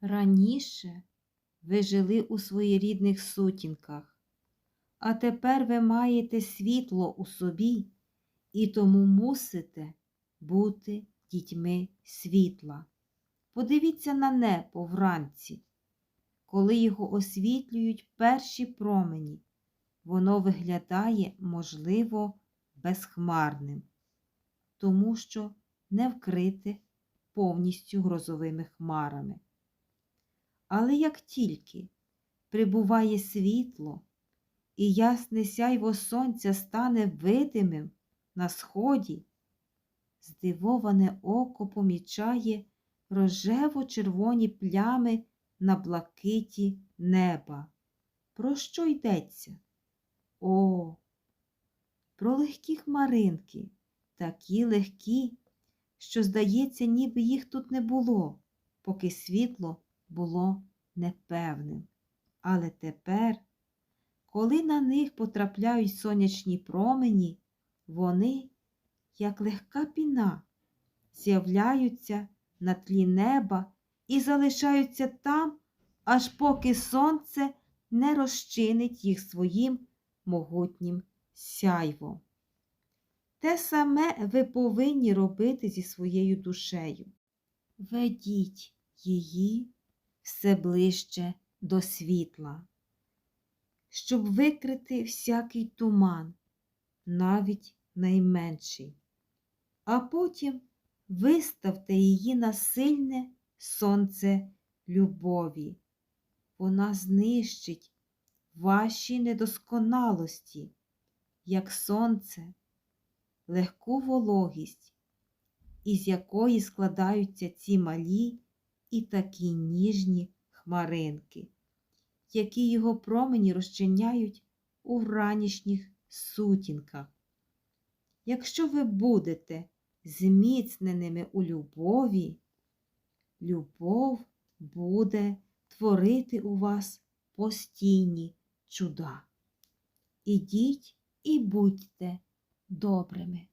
Раніше ви жили у своєрідних сутінках, а тепер ви маєте світло у собі і тому мусите бути дітьми світла. Подивіться на небо вранці, коли його освітлюють перші промені, воно виглядає, можливо, безхмарним, тому що не вкрите повністю грозовими хмарами. Але як тільки прибуває світло, і ясне сяйво сонця стане видимим на сході, здивоване око помічає рожево-червоні плями на блакиті неба. Про що йдеться? О, про легкі хмаринки, такі легкі, що, здається, ніби їх тут не було, поки світло було непевним. Але тепер, коли на них потрапляють сонячні промені, вони, як легка піна, з'являються на тлі неба і залишаються там, аж поки сонце не розчинить їх своїм могутнім сяйвом. Те саме ви повинні робити зі своєю душею. Ведіть її все ближче до світла, щоб викрити всякий туман, навіть найменший, а потім виставте її на сильне сонце любові. Вона знищить ваші недосконалості, як сонце, легку вологість, із якої складаються ці малі і такі ніжні хмаринки, які його промені розчиняють у ранішніх сутінках. Якщо ви будете зміцненими у любові, любов буде творити у вас постійні чуда. Ідіть і будьте добрими.